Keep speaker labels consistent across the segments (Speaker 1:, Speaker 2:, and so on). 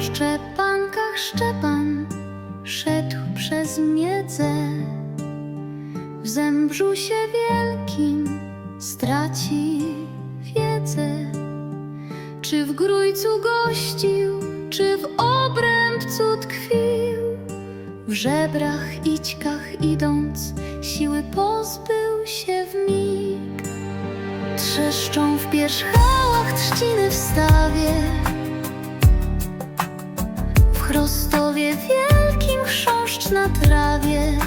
Speaker 1: szczepankach szczepan szedł przez miedzę. W zębrzu się wielkim straci wiedzę. Czy w grójcu gościł, czy w obrębcu tkwił? W żebrach i ćkach idąc, siły pozbył się w mig. Trzeszczą w pierzchałach trzciny w stawie chrostowie wielkim chrząszcz na trawie.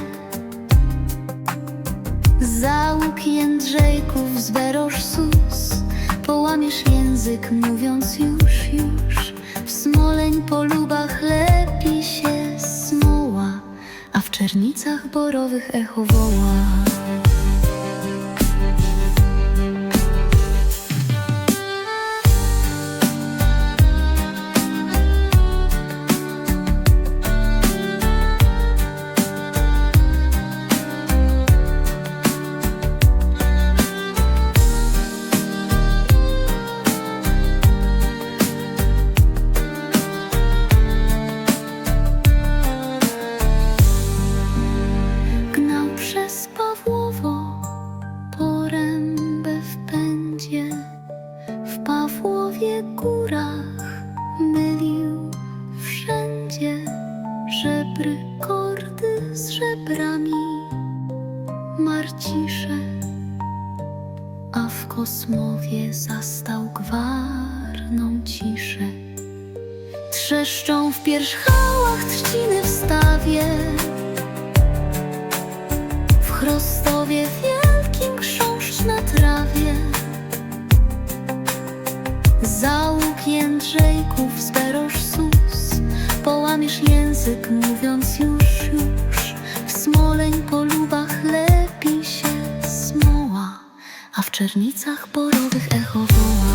Speaker 1: Załóg jędrzejków z beroż sus. Połamiesz język mówiąc już, już. W smoleń po lubach lepi się smoła A w czernicach borowych echo woła Kosmowie zastał gwarną ciszę. Trzeszczą w pierzchałach trzciny w stawie. W chrostowie wielkim chrząszcz na trawie. Załóg jędrzejków z beroż sus. Połamiesz język mówiąc już, już. W smoleń po lubach smoła A w czernicach borowych echo woła.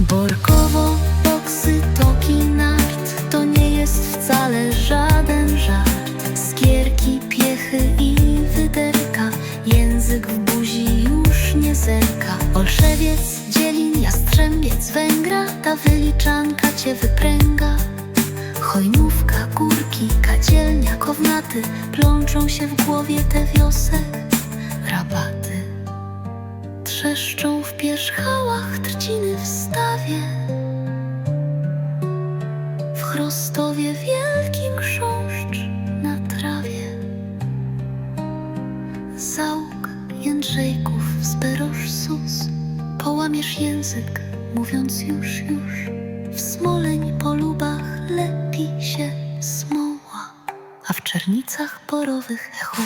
Speaker 1: Borkowo, boksy, toki, nart To nie jest wcale żaden żart. Skierki, piechy i wyderka Język w buzi już nie zerka. Olszewiec, dzielin, jastrzębiec, węgra Ta wyliczanka cię wypręga Plączą się w głowie te wiosek rabaty Trzeszczą w pierzchałach trzciny w stawie. W chrostowie wielki chrząszcz na trawie. Załóg jędrzejków z beroż sus. Połamiesz język mówiąc już, już czernicach porowych echo